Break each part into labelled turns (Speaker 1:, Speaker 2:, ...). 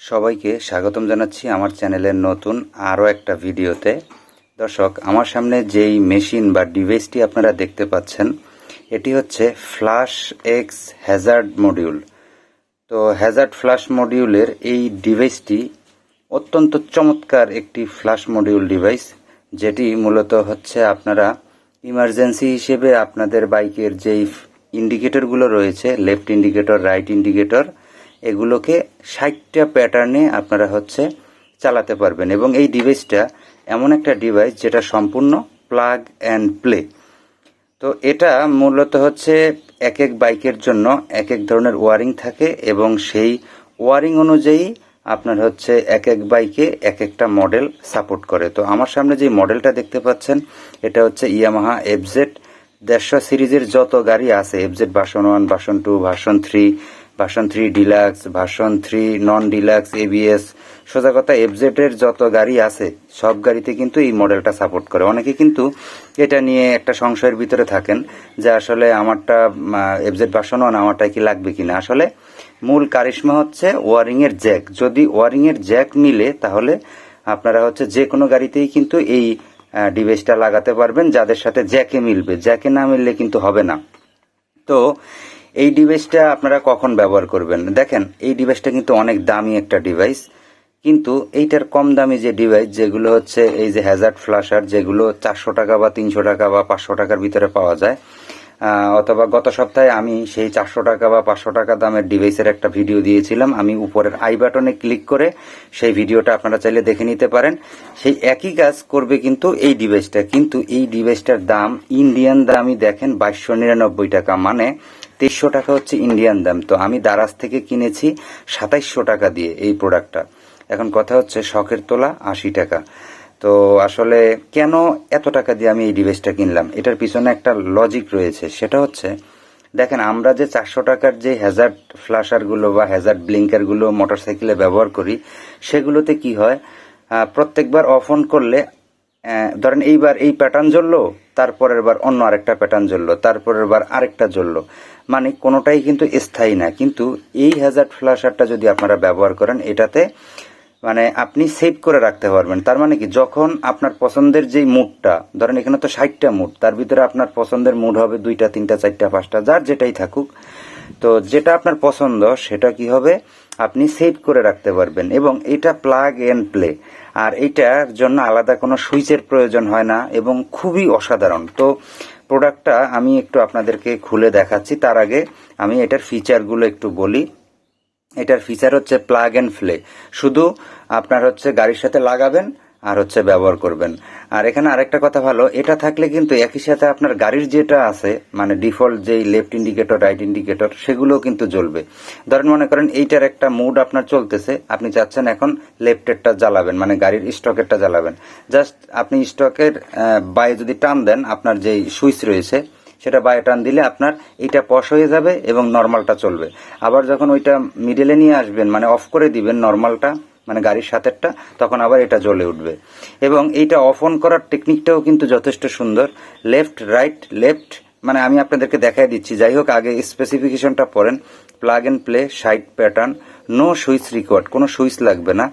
Speaker 1: সবাইকে স্বাগতম জানাচ্ছি আমার চ্যানেলের নতুন আরও একটা ভিডিওতে। দর্শক, আমার সামনে যেই মেশিন বা ডিভাইসটি আপনারা দেখতে পাচ্ছেন, এটি হচ্ছে ফ্লাশ এক্স হ্যাজার্ড মডিউল তো হ্যাজার্ড ফ্লাশ মডিউলের এই ডিভাইসটি অত্যন্ত চমৎকার একটি ফ্ল্যাশ মডিউল ডিভাইস যেটি মূলত হচ্ছে আপনারা ইমার্জেন্সি হিসেবে আপনাদের বাইকের যেই ইন্ডিকেটরগুলো রয়েছে লেফট ইন্ডিকেটর রাইট ইন্ডিকেটর এগুলোকে ষাটটা প্যাটার্নে আপনারা হচ্ছে চালাতে পারবেন। এবং এই ডিভাইসটা এমন একটা ডিভাইস যেটা সম্পূর্ণ প্লাগ অ্যান্ড প্লে তো এটা মূলত হচ্ছে এক এক বাইকের জন্য এক এক ধরনের ওয়ারিং থাকে এবং সেই ওয়ারিং অনুযায়ী আপনার হচ্ছে এক এক বাইকে এক একটা মডেল সাপোর্ট করে। তো আমার সামনে যে মডেলটা দেখতে পাচ্ছেন, এটা হচ্ছে ইয়ামাহা এফজেড দেড়শো সিরিজের যত গাড়ি আছে FZ version one version two version three version three deluxe version three non deluxe ABS সোজা কথা এফজেড এর যত গাড়ি আছে, সব গাড়িতে কিন্তু এই মডেলটা সাপোর্ট করে। অনেকে কিন্তু এটা নিয়ে একটা সংশয়ের ভিতরে থাকেন যে আসলে আমারটা এফজেড ভার্সন ওয়ান আমারটা কি লাগবে কিনা। আসলে মূল কারিশমা হচ্ছে ওয়ারিং এর জ্যাক যদি ওয়ারিং এর জ্যাক মিলে, তাহলে আপনারা হচ্ছে যে কোনো গাড়িতেই কিন্তু এই ডিভাইসটা লাগাতে পারবেন, যাদের সাথে জ্যাকে মিলবে। জ্যাকে না মিললে কিন্তু হবে না। তো এই ডিভাইসটা আপনারা কখন ব্যবহার করবেন? দেখেন, এই ডিভাইসটা কিন্তু অনেক দামি একটা ডিভাইস, কিন্তু এইটার কম দামি যে ডিভাইস, যেগুলো হচ্ছে এই যে হ্যাজার্ড ফ্লাশার যেগুলো চারশো টাকা বা তিনশো টাকা বা পাঁচশো টাকার ভিতরে পাওয়া যায় অথবা গত সপ্তাহে আমি সেই চারশো টাকা বা পাঁচশো টাকা দামের ডিভাইসের একটা ভিডিও দিয়েছিলাম। আমি উপরের আই বাটনে ক্লিক করে সেই ভিডিওটা আপনারা চাইলে দেখে নিতে পারেন। সেই একই কাজ করবে কিন্তু এই ডিভাইসটা। কিন্তু এই ডিভাইসটার দাম ইন্ডিয়ান দামই দেখেন বাইশশো নিরানব্বই টাকা। মানে তেইশশো টাকা হচ্ছে ইন্ডিয়ান দাম। তো আমি দারাজ থেকে কিনেছি সাতাইশশো টাকা দিয়ে এই প্রোডাক্টটা এখন কথা হচ্ছে শখের তোলা আশি টাকা। তো আসলে কেন এত টাকা দিয়ে আমি এই ডিভাইসটা কিনলাম? এটার পিছনে একটা লজিক রয়েছে। সেটা হচ্ছে, দেখেন, আমরা যে চারশো টাকার যে হ্যাজার্ড ফ্লাশারগুলো বা হ্যাজার্ড ব্লিঙ্কারগুলো মোটরসাইকেলে ব্যবহার করি, সেগুলোতে কি হয়? প্রত্যেকবার অফ অন করলে ধরেন এইবার এই প্যাটার্ন জ্বললো তারপরের বার অন্য আরেকটা প্যাটার্ন জ্বললো, তারপরের বার আরেকটা জ্বললো। মানে কোনোটাই কিন্তু স্থায়ী না। কিন্তু এই হ্যাজার্ড ফ্ল্যাশারটা যদি আপনারা ব্যবহার করেন, এটাতে মানে আপনি সেভ করে রাখতে পারবেন। তার মানে কি, যখন আপনার পছন্দের যেই মুডটা ধরেন এখানে তো ষাটটা মুড তার ভিতরে আপনার পছন্দের মুড হবে দুইটা, তিনটা, চারটা, পাঁচটা, যার যেটাই থাকুক। তো যেটা আপনার পছন্দ, সেটা কি হবে? আপনি সেভ করে রাখতে পারবেন। এবং এটা প্লাগ এন্ড প্লে আর এইটার জন্য আলাদা কোনো সুইচের প্রয়োজন হয় না এবং খুবই অসাধারণ। তো প্রোডাক্টটা আমি একটু আপনাদেরকে খুলে দেখাচ্ছি। তার আগে আমি এটার ফিচারগুলো একটু বলি। এটার ফিচার হচ্ছে প্লাগ অ্যান্ড ফ্লে শুধু আপনার হচ্ছে গাড়ির সাথে লাগাবেন আর হচ্ছে ব্যবহার করবেন। আর এখানে আরেকটা কথা ভালো, এটা থাকলে কিন্তু একই সাথে আপনার গাড়ির যেটা আছে মানে ডিফল্ট যেই লেফট ইন্ডিকেটর রাইট ইন্ডিকেটর সেগুলোও কিন্তু জ্বলবে। ধরেন মনে করেন এইটার একটা মুড আপনার চলতেছে, আপনি চাচ্ছেন এখন লেফটেরটা জ্বালাবেন মানে গাড়ির স্টকেরটা জ্বালাবেন। জাস্ট আপনি স্টকের বায়ে যদি টান দেন, আপনার যেই সুইচ রয়েছে, সেটা বায়ে টান দিলে আপনার এইটা পশ হয়ে যাবে এবং নর্মালটা চলবে। আবার যখন ওইটা মিডলে নিয়ে আসবেন মানে অফ করে দিবেন নর্মালটা মানে গাড়ির সাথেরটা, তখন আবার এটা জ্বলে উঠবে। এবং এইটা অফ অন করার টেকনিকটাও কিন্তু যথেষ্ট সুন্দর। লেফট রাইট লেফট মানে আমি আপনাদেরকে দেখাই দিচ্ছি। যাই হোক, আগে স্পেসিফিকেশনটা পড়েন। Plug and play side pattern no switch required কোনো সুইচ লাগবে না।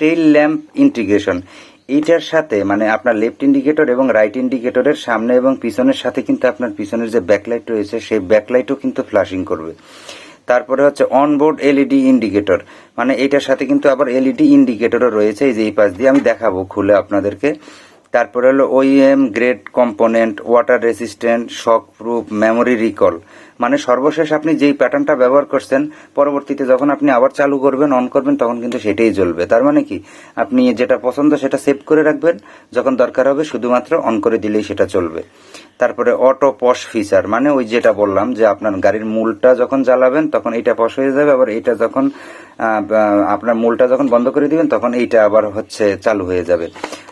Speaker 1: টেইল ল্যাম্প ইন্টিগ্রেশন এইটার সাথে মানে আপনার লেফট ইন্ডিকেটর এবং রাইট ইন্ডিকেটরের সামনে এবং পিছনের সাথে কিন্তু আপনার পিছনের যে ব্যাকলাইট রয়েছে, সেই ব্যাকলাইটও কিন্তু ফ্লাশিং করবে। তারপরে হচ্ছে অনবোর্ড এলইডি ইন্ডিকেটর মানে এটার সাথে কিন্তু আবার এলইডি ইন্ডিকেটরও রয়েছে, এই যে এই পাশ দিয়ে আমি দেখাবো খুলে আপনাদেরকে। তারপরে হলো OEM grade component water resistant shockproof memory recall মানে সর্বশেষ আপনি যেই প্যাটার্নটা ব্যবহার করছেন, পরবর্তীতে যখন আপনি আবার চালু করবেন অন করবেন, তখন কিন্তু সেটাই জ্বলবে। তার মানে কি? আপনি যেটা পছন্দ সেটা সেভ করে রাখবেন। যখন দরকার হবে শুধুমাত্র অন করে দিলেই সেটা চলবে। তারপরে অটো পশ ফিচার মানে ওই যেটা বললাম যে আপনার গাড়ির মূলটা যখন জ্বালাবেন, তখন এইটা পশ হয়ে যাবে। আবার এইটা যখন আপনার মূলটা যখন বন্ধ করে দিবেন, তখন এইটা আবার হচ্ছে চালু হয়ে যাবে।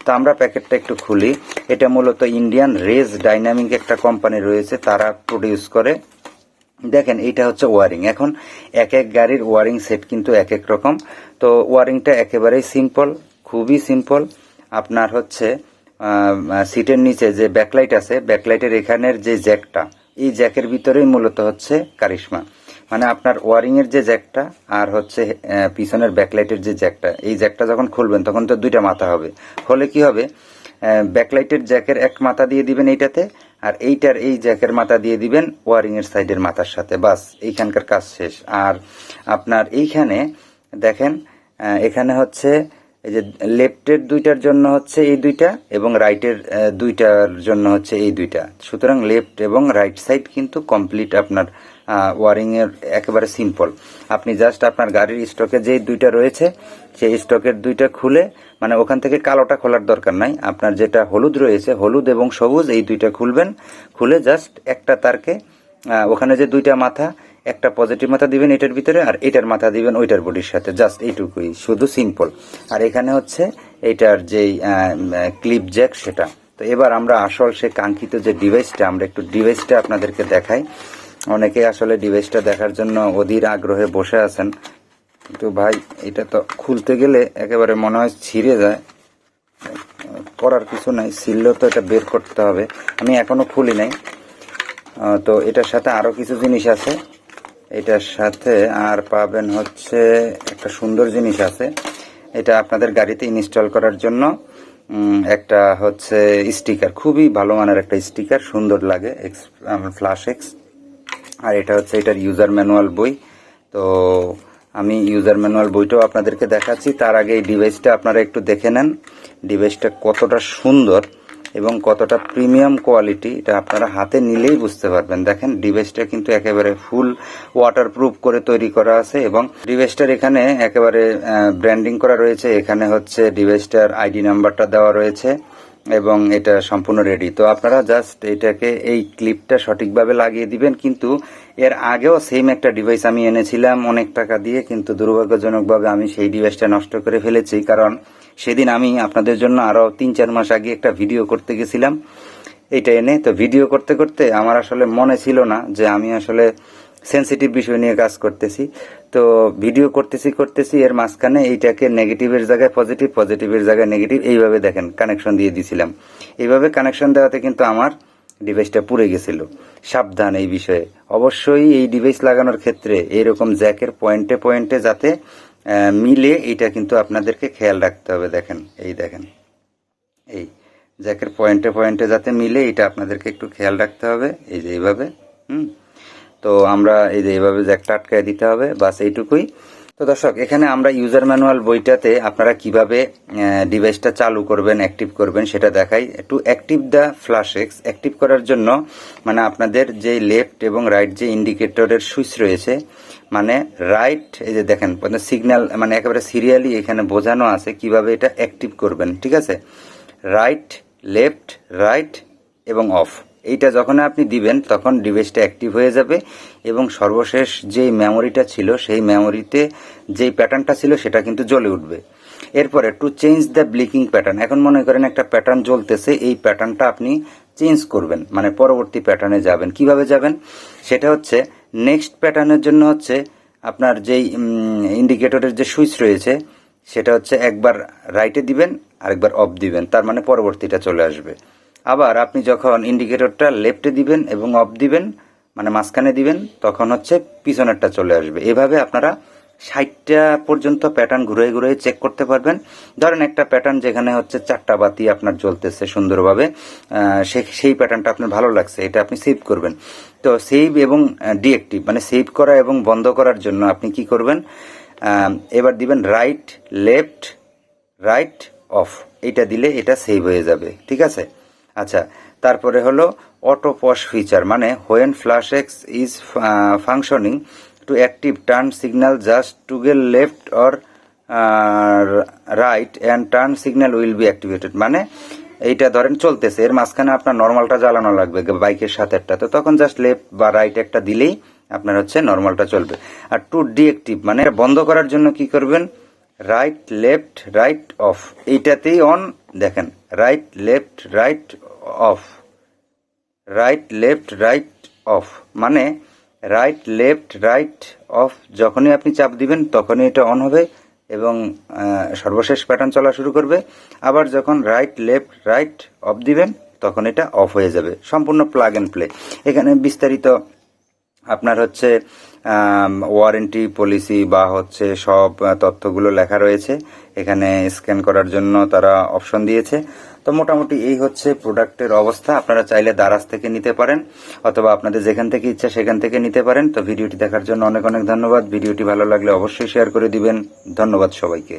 Speaker 1: তো আমরা প্যাকেটটা একটু খুলি। এটা মূলত ইন্ডিয়ান রেজ ডাইনামিক একটা কোম্পানি রয়েছে। তারা প্রডিউস করে। দেখেন এটা হচ্ছে ওয়ারিং। এখন এক এক গাড়ির ওয়ারিং সেট কিন্তু এক এক রকম। তো ওয়ারিংটা একেবারেই সিম্পল, খুবই সিম্পল। আপনার হচ্ছে সিটের নিচে যে ব্যাকলাইট আছে, ব্যাকলাইটের এখানের যে জ্যাকটা, এই জ্যাকের ভিতরেই মূলত হচ্ছে কারিশমা। মানে আপনার ওয়ারিংয়ের যে জ্যাকটা আর হচ্ছে পিছনের ব্যাকলাইটের যে জ্যাকটা, এই জ্যাকটা যখন খুলবেন, তখন তো দুইটা মাথা হবে। হলে কি হবে? ব্যাকলাইটের জ্যাকের এক মাথা দিয়ে দিবেন এইটাতে আর এইটার এই জ্যাকের মাথা দিয়ে দিবেন ওয়ারিংয়ের সাইডের মাথার সাথে, বাস, এইখানকার কাজ শেষ। আর আপনার এইখানে দেখেন এখানে হচ্ছে এই যে লেফটের দুইটার জন্য হচ্ছে এই দুইটা এবং রাইটের দুইটার জন্য হচ্ছে এই দুইটা। সুতরাং লেফট এবং রাইট সাইড কিন্তু কমপ্লিট আপনার ওয়ারিং এর একেবারে সিম্পল আপনি জাস্ট আপনার গাড়ির স্টকে যেই দুইটা রয়েছে, সেই স্টকের দুইটা খুলে মানে ওখান থেকে কালোটা খোলার দরকার নাই। আপনার যেটা হলুদ রয়েছে, হলুদ এবং সবুজ, এই দুইটা খুলবেন। খুলে জাস্ট একটা তারকে ওখানে যে দুইটা মাথা, একটা পজিটিভ মাথা দিবেন এটার ভিতরে আর এটার মাথা দিবেন ওইটার বডির সাথে। জাস্ট এইটুকুই, শুধু সিম্পল আর এখানে হচ্ছে এইটার যেই ক্লিপ জ্যাক সেটা। তো এবার আমরা আসল সে কাঙ্ক্ষিত যে ডিভাইসটা আমরা একটু ডিভাইসটা আপনাদেরকে দেখাই। অনেকে আসলে ডিভাইসটা দেখার জন্য অধীর আগ্রহে বসে আছেন। কিন্তু ভাই, এটা তো খুলতে গেলে একেবারে মনে হয় ছিঁড়ে যায়। করার কিছু নাই ছিললেও তো এটা বের করতে হবে। আমি এখনও খুলি নাই। তো এটার সাথে আরও কিছু জিনিস আছে। এটার সাথে আর পাবেন হচ্ছে একটা সুন্দর জিনিস আছে। এটা আপনাদের গাড়িতে ইনস্টল করার জন্য একটা হচ্ছে স্টিকার। খুবই ভালো মানের একটা স্টিকার, সুন্দর লাগে, এক্স ফ্লাশ এক্স। আর এটা হচ্ছে এটার ইউজার ম্যানুয়াল বই। তো আমি ইউজার ম্যানুয়াল বইটাও আপনাদেরকে দেখাচ্ছি। তার আগে এই ডিভাইসটা আপনারা একটু দেখে নেন। ডিভাইসটা কতটা সুন্দর এবং কতটা প্রিমিয়াম কোয়ালিটি এটা আপনারা হাতে নিলেই বুঝতে পারবেন। দেখেন ডিভাইসটা কিন্তু একেবারে ফুল ওয়াটারপ্রুফ করে তৈরি করা আছে এবং ডিভাইসটার এখানে একেবারে ব্র্যান্ডিং করা রয়েছে। এখানে হচ্ছে ডিভাইসটার আইডি নাম্বারটা দেওয়া রয়েছে। এবং এটা সম্পূর্ণ রেডি তো আপনারা জাস্ট এটাকে এই ক্লিপটা সঠিকভাবে লাগিয়ে দিবেন, কিন্তু এর আগেও সেম একটা ডিভাইস আমি এনেছিলাম অনেক টাকা দিয়ে, কিন্তু দুর্ভাগ্যজনকভাবে আমি সেই ডিভাইসটা নষ্ট করে ফেলেছি, কারণ সেদিন আমি আপনাদের জন্য আরও তিন চার মাস আগে একটা ভিডিও করতে গেছিলাম। এটা এনে তো ভিডিও করতে করতে আমার আসলে মনে ছিল না যে আমি আসলে সেন্সিটিভ বিষয় নিয়ে কাজ করতেছি। তো ভিডিও করতেছি করতেছি, এর মাঝখানে এইটাকে নেগেটিভের জায়গায় পজিটিভ পজিটিভের জায়গায় নেগেটিভ এইভাবে দেখেন কানেকশন দিয়ে দিছিলাম। এইভাবে কানেকশন দেওয়াতে কিন্তু আমার ডিভাইসটা পুড়ে গেছিল। সাবধান এই বিষয়ে। অবশ্যই এই ডিভাইস লাগানোর ক্ষেত্রে এইরকম জ্যাকের পয়েন্টে পয়েন্টে যাতে মিলে এটা কিন্তু আপনাদেরকে খেয়াল রাখতে হবে, দেখেন, এই দেখেন। এই জ্যাকের পয়েন্টে পয়েন্টে যাতে মিলে এটা আপনাদেরকে একটু খেয়াল রাখতে হবে, এই যে এইভাবে, হুম? তো আমরা এই যে এইভাবে জ্যাকটা আটকায় দিতে হবে, বাস এইটুকুই। তো দর্শক, এখানে আমরা ইউজার ম্যানুয়াল বইটাতে আপনারা কীভাবে ডিভাইসটা চালু করবেন অ্যাক্টিভ করবেন সেটা দেখাই। একটু active the flash X active করার জন্য মানে আপনাদের যে লেফট এবং রাইট যে ইন্ডিকেটরের সুইচ রয়েছে মানে রাইট এই যে দেখেন সিগন্যাল মানে একেবারে সিরিয়ালি এখানে বোঝানো আছে কীভাবে এটা অ্যাক্টিভ করবেন, ঠিক আছে? রাইট লেফট রাইট এবং অফ এইটা যখন আপনি দিবেন, তখন ডিভাইসটা অ্যাক্টিভ হয়ে যাবে এবং সর্বশেষ যে মেমোরিটা ছিল, সেই মেমোরিতে যেই প্যাটার্নটা ছিল, সেটা কিন্তু জ্বলে উঠবে। এরপরে to change the blinking pattern এখন মনে করেন একটা প্যাটার্ন জ্বলতেছে, এই প্যাটার্নটা আপনি চেঞ্জ করবেন মানে পরবর্তী প্যাটার্নে যাবেন। কীভাবে যাবেন? সেটা হচ্ছে নেক্সট প্যাটার্নের জন্য হচ্ছে আপনার যেই ইন্ডিকেটরের যে সুইচ রয়েছে, সেটা হচ্ছে একবার রাইটে দিবেন, আরেকবার অফ দিবেন, তার মানে পরবর্তীটা চলে আসবে। আবার আপনি যখন ইন্ডিকেটরটা লেফটে দিবেন এবং অফ দিবেন মানে মাঝখানে দিবেন, তখন হচ্ছে পিছনেরটা চলে আসবে। এভাবে আপনারা ষাটটা পর্যন্ত প্যাটার্ন ঘুরে ঘুরে চেক করতে পারবেন। ধরেন একটা প্যাটার্ন যেখানে হচ্ছে চারটা বাতি আপনার জ্বলতেছে সুন্দরভাবে সেই প্যাটার্নটা আপনার ভালো লাগছে, এটা আপনি সেভ করবেন। তো সেভ এবং ডিএক্টিভ মানে সেভ করা এবং বন্ধ করার জন্য আপনি কি করবেন? এবার দিবেন রাইট লেফট রাইট অফ এটা দিলে এটা সেভ হয়ে যাবে, ঠিক আছে? আচ্ছা তারপরে হলো অটো পজ ফিচার মানে when flash X is functioning to active turn signal just to go left or right and turn signal will be activated মানে এইটা ধরেন চলতেছে, এর মাঝখানে আপনার নর্মালটা জ্বালানো লাগবে বাইকের সাথেরটা, তো তখন জাস্ট লেফট বা রাইট একটা দিলেই আপনার হচ্ছে নর্মালটা চলবে। আর টু ডিএক্টিভ মানে বন্ধ করার জন্য কি করবেন? রাইট লেফট রাইট অফ এইটাতেই অন দেখেন right left right off. Right left, right off. মানে রাইট লেফট, রাইট অফ, যখনই আপনি চাপ দিবেন তখনই এটা অন হবে এবং সর্বশেষ প্যাটার্ন চলা শুরু করবে। আবার যখন রাইট লেফট, রাইট অফ দিবেন, তখন এটা অফ হয়ে যাবে। সম্পূর্ণ প্লাগ এন্ড প্লে এখানে বিস্তারিত আপনার হচ্ছে ওয়ারেন্টি পলিসি বা হচ্ছে সব তথ্যগুলো লেখা রয়েছে। এখানে স্ক্যান করার জন্য তারা অপশন দিয়েছে। তো মোটামুটি এই হচ্ছে প্রোডাক্টের অবস্থা। আপনারা চাইলে দারাজ থেকে নিতে পারেন, অথবা আপনাদের যেখান থেকে ইচ্ছা সেখান থেকে নিতে পারেন। তো ভিডিওটি দেখার জন্য অনেক অনেক ধন্যবাদ। ভিডিওটি ভালো লাগলে অবশ্যই শেয়ার করে দিবেন। ধন্যবাদ সবাইকে।